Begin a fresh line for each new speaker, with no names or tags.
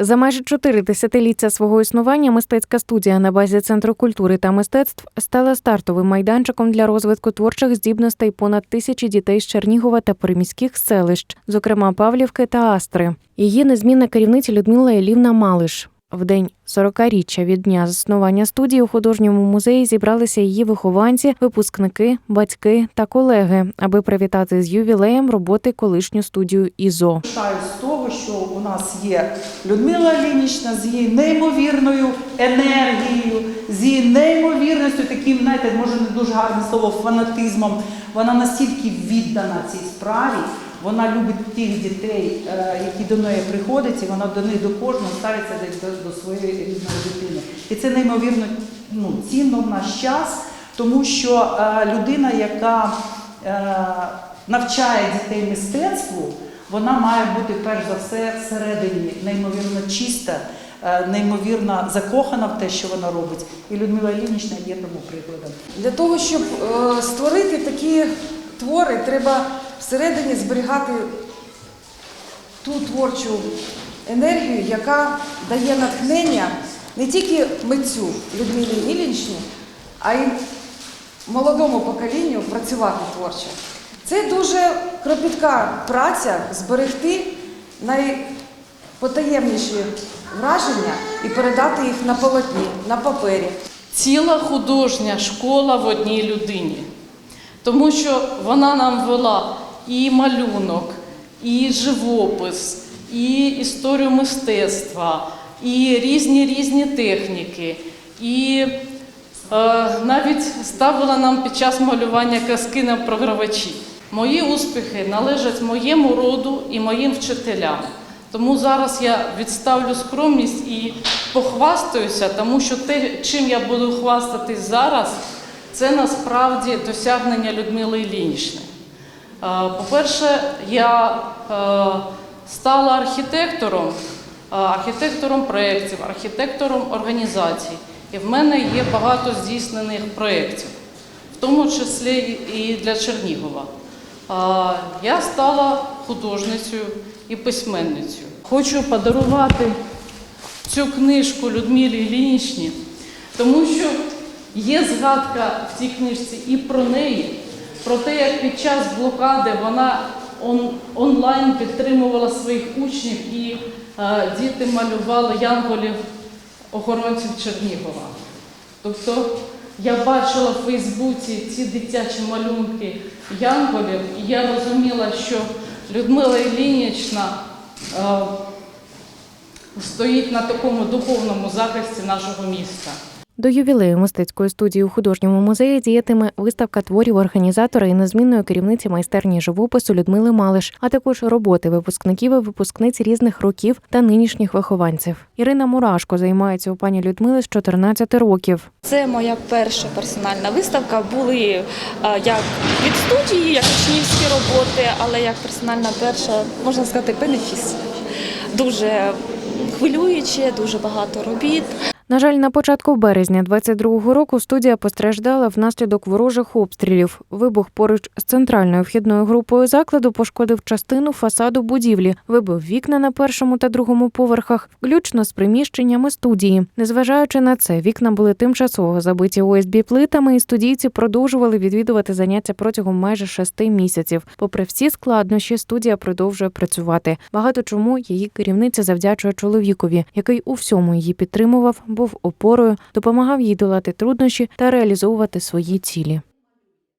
За майже чотири десятиліття свого існування мистецька студія на базі Центру культури та мистецтв стала стартовим майданчиком для розвитку творчих здібностей понад тисячі дітей з Чернігова та приміських селищ, зокрема Павлівки та Астри. Її незмінна керівниця Людмила Елівна Малиш. В день 40-річчя від дня заснування студії у художньому музеї зібралися її вихованці, випускники, батьки та колеги, аби привітати з ювілеєм роботи колишню студію ІЗО.
Пишаюсь з того, що у нас є Людмила Лінічна з її неймовірною енергією, з її неймовірністю, таким, знаєте, може не дуже гарне слово, фанатизмом. Вона настільки віддана цій справі. Вона любить тих дітей, е, які до неї приходять, і вона до них до кожного ставиться як до, своєї рідної дитини. І це неймовірно ну, цінно в наш час, тому що е, людина, яка е, навчає дітей мистецтву, вона має бути перш за все всередині неймовірно чиста, неймовірно закохана в те, що вона робить. І Людмила Іллінічна є тому прикладом.
Для того, щоб створити такі твори, треба всередині зберігати ту творчу енергію, яка дає натхнення не тільки митцю Людмилі Іллінічні, а й молодому поколінню працювати творчо. Це дуже кропітка праця зберегти найпотаємніші враження і передати їх на полотні, на папері.
ціла художня школа в одній людині. Тому що вона нам вела і малюнок, і живопис, і історію мистецтва, і різні різні техніки. І е, навіть ставила нам під час малювання казки на програвачі. Мої успіхи належать моєму роду і моїм вчителям. Тому зараз я відставлю скромність і похвастаюся, тому що те, чим я буду хвастатись зараз, це насправді досягнення Людмили Іллінічни. Е, По-перше, я е, стала архітектором, е, архітектором проєктів, архітектором організацій. І в мене є багато здійснених проєктів, в тому числі і для Чернігова. Я стала художницею і письменницею. Хочу подарувати цю книжку Людмилі Іллінічні, тому що є згадка в цій книжці і про неї, про те, як під час блокади вона он, онлайн підтримувала своїх учнів і е, діти малювали янголів охоронців Чернігова. Тобто я бачила в Фейсбуці ці дитячі малюнки янголів, і я розуміла, що Людмила Іллінічна е, стоїть на такому духовному захисті нашого міста.
До ювілею мистецької студії у художньому музеї діятиме виставка творів організатора і незмінної керівниці майстерні живопису Людмили Малиш, а також роботи випускників і випускниць різних років та нинішніх вихованців. Ірина Мурашко займається у пані Людмили з 14 років.
Це моя перша персональна виставка. Були е, як від студії, як учнівські роботи, але як персональна перша, можна сказати, бенефіс. Дуже хвилююче, дуже багато робіт.
На жаль, на початку березня 22-го року студія постраждала внаслідок ворожих обстрілів. Вибух поруч з центральною вхідною групою закладу пошкодив частину фасаду будівлі, вибив вікна на першому та другому поверхах, включно з приміщеннями студії. Незважаючи на це, вікна були тимчасово забиті ОСБ плитами, і студійці продовжували відвідувати заняття протягом майже шести місяців. Попри всі складнощі, студія продовжує працювати. Багато чому її керівниця завдячує чоловікові, який у всьому її підтримував, був опорою, допомагав їй долати труднощі та реалізовувати свої цілі.